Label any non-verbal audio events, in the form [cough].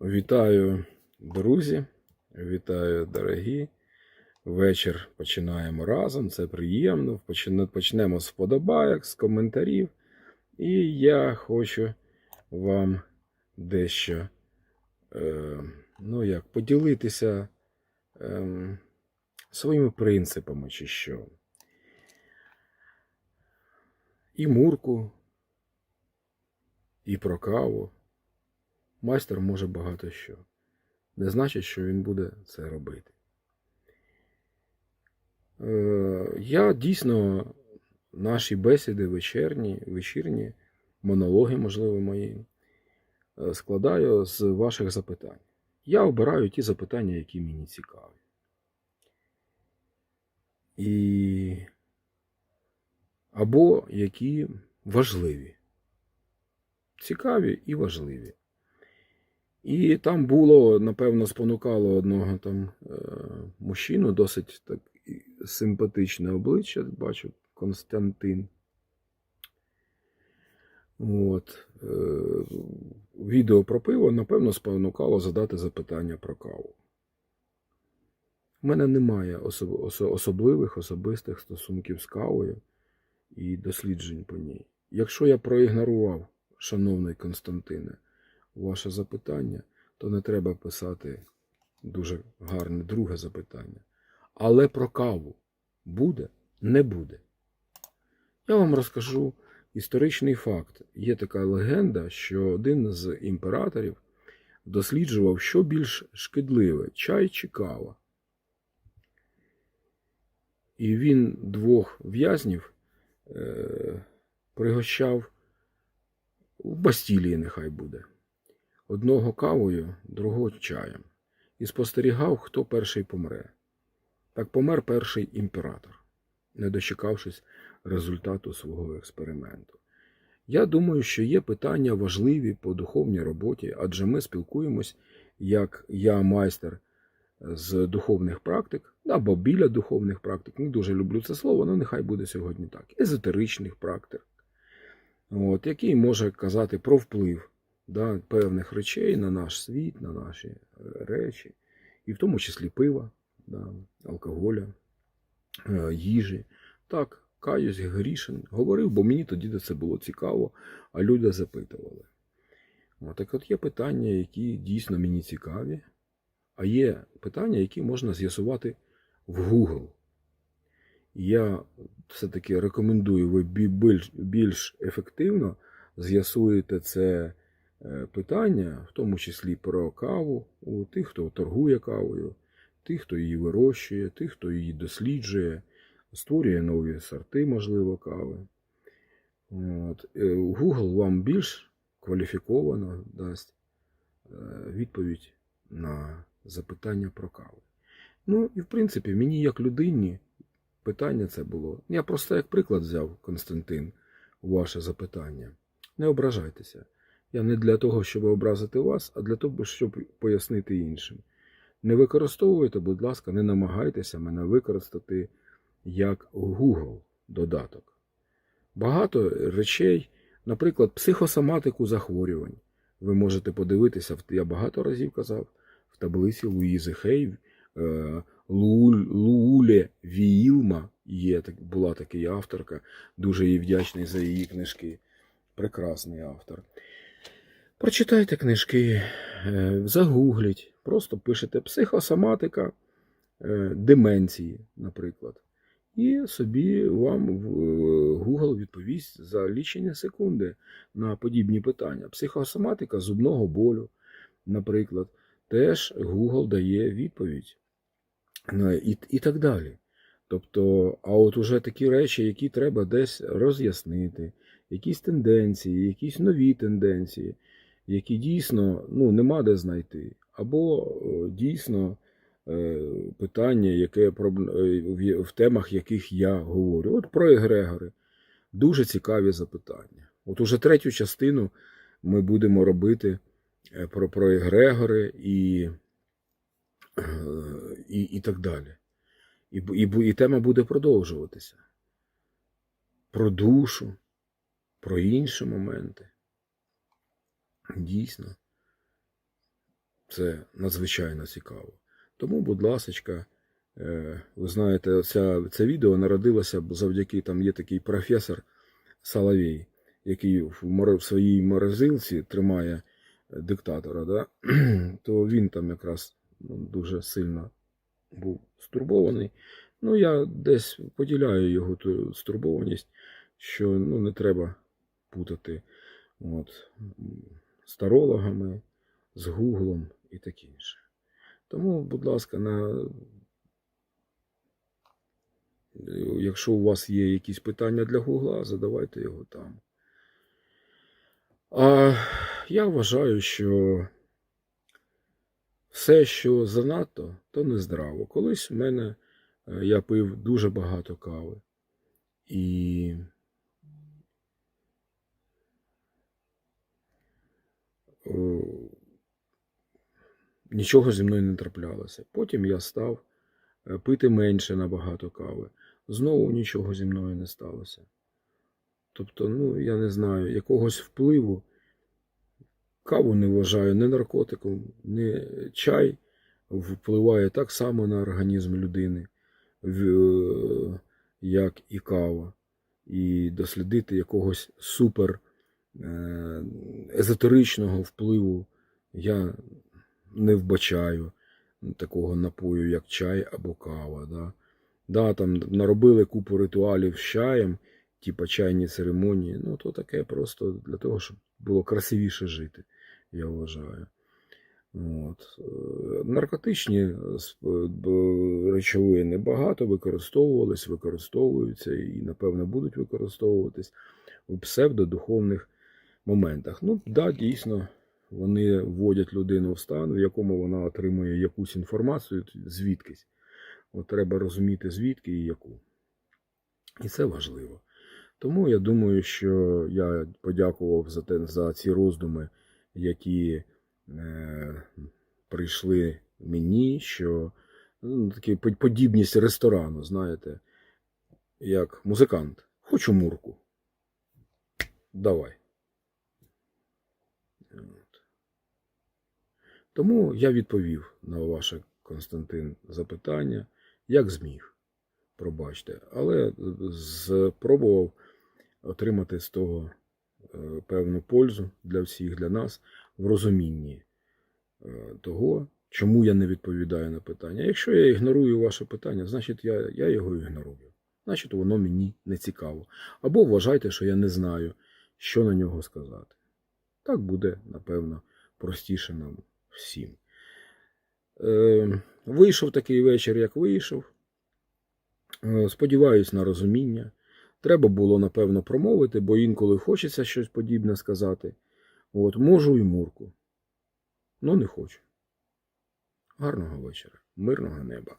Вітаю, друзі, вітаю, дорогі. Вечір починаємо разом. Це приємно. Почнемо з вподобайок, з коментарів. І я хочу вам дещо е, ну як, поділитися е, своїми принципами чи що. І мурку, і про каву. Майстер може багато що. Не значить, що він буде це робити. Е, Я дійсно наші бесіди вечірні, вечірні, монологи, можливо, мої, е, складаю з ваших запитань. Я обираю ті запитання, які мені цікаві. І... Або які важливі. Цікаві і важливі. І там було, напевно, спонукало одного там е, мужчину, досить так симпатичне обличчя, бачу, Константин. От. Е, відео про пиво, напевно, спонукало задати запитання про каву. У мене немає особ- осо- особливих особистих стосунків з кавою і досліджень по ній. Якщо я проігнорував, шановний Константине, ваше запитання, то не треба писати дуже гарне друге запитання. Але про каву буде, не буде. Я вам розкажу історичний факт. Є така легенда, що один з імператорів досліджував, що більш шкідливе чай чи кава. І він двох в'язнів е, пригощав в Бастілії, нехай буде одного кавою, другого чаєм, і спостерігав, хто перший помре. Так помер перший імператор, не дочекавшись результату свого експерименту. Я думаю, що є питання важливі по духовній роботі, адже ми спілкуємось, як я майстер з духовних практик, або біля духовних практик. Не дуже люблю це слово, але нехай буде сьогодні так. Езотеричних практик, от, який може казати про вплив да, певних речей на наш світ, на наші е, речі, і в тому числі пива, да, алкоголя, е, їжі. Так, каюсь, грішен. Говорив, бо мені тоді це було цікаво, а люди запитували. От, так от є питання, які дійсно мені цікаві, а є питання, які можна з'ясувати в Google. Я все-таки рекомендую, ви більш, ефективно з'ясуєте це питання, в тому числі про каву, у тих, хто торгує кавою, тих, хто її вирощує, тих, хто її досліджує, створює нові сорти, можливо, кави. От. е, Google вам більш кваліфіковано дасть е, відповідь на запитання про каву. Ну, і в принципі, мені як людині питання це було. Я просто як приклад взяв, Константин, ваше запитання. Не ображайтеся. Я не для того, щоб образити вас, а для того, щоб пояснити іншим. Не використовуйте, будь ласка, не намагайтеся мене використати як Google додаток. Багато речей, наприклад, психосоматику захворювань. Ви можете подивитися, я багато разів казав, в таблиці Луїзи Хей, е, Лууле Віїлма є, була така авторка, дуже їй вдячний за її книжки. Прекрасний автор. Прочитайте книжки, е, загугліть, просто пишете психосоматика е, деменції, наприклад. І собі вам е, Google відповість за лічені секунди на подібні питання. Психосоматика зубного болю, наприклад, теж Google дає відповідь. Ну, І, і так далі. Тобто, а от уже такі речі, які треба десь роз'яснити, якісь тенденції, якісь нові тенденції, які дійсно ну, нема де знайти, або е, дійсно е, питання, яке е, в- темах яких я говорю. От про егрегори. Дуже цікаві запитання. От уже третю частину ми будемо робити про, про егрегори і, і, і так далі. І, і, і тема буде продовжуватися. Про душу, про інші моменти. Дійсно. це надзвичайно цікаво. Тому, будь ласочка, е, ви знаєте, ця, це відео народилося завдяки там є такий професор Соловей, який в своїй морозилці тримає е, диктатора, да? [clears throat] то він там якраз ну, дуже сильно був стурбований. Ну, я десь поділяю його ту стурбованість, що ну, не треба путати от, м, з тарологами, з Гуглом і таке інше. Тому, будь ласка, на... якщо у вас є якісь питання для Гугла, задавайте його там. А я вважаю, що все, що занадто, то нездраво. Колись в мене е, я пив дуже багато кави. І нічого зі мною не траплялося. Потім я став е, пити менше набагато кави. Знову нічого зі мною не сталося. Тобто, ну, я не знаю, якогось впливу каву не вважаю не наркотиком, не чай впливає так само на організм людини, е, як і кава. І дослідити якогось супер е, езотеричного впливу я не вбачаю такого напою, як чай або кава. Да? Да, там наробили купу ритуалів з чаєм, типа чайні церемонії. Ну, то таке просто для того, щоб було красивіше жити, я вважаю. От. Е, Наркотичні е, б- речовини багато використовувались, використовуються і, напевно, будуть використовуватись в псевдодуховних моментах. Ну, да, дійсно, вони вводять людину в стан, в якому вона отримує якусь інформацію звідкись. От треба розуміти, звідки і яку. І це важливо. Тому я думаю, що я подякував за, те, за ці роздуми, які е, прийшли мені, що ну, такі подібність ресторану, знаєте, як музикант. Хочу мурку. Давай. От. Тому я відповів на ваше, Константин, запитання, як зміг. Пробачте, але спробував отримати з того е, певну пользу для всіх, для нас в розумінні е, того, чому я не відповідаю на питання. Якщо я ігнорую ваше питання, значить я, я його ігнорую. Значить, воно мені не цікаво. Або вважайте, що я не знаю, що на нього сказати. Так буде, напевно, простіше нам всім. Е, вийшов такий вечір, як вийшов. Е, Сподіваюсь на розуміння. Треба було, напевно, промовити, бо інколи хочеться щось подібне сказати. От, можу і мурку. Ну, не хочу. Гарного вечора, мирного неба.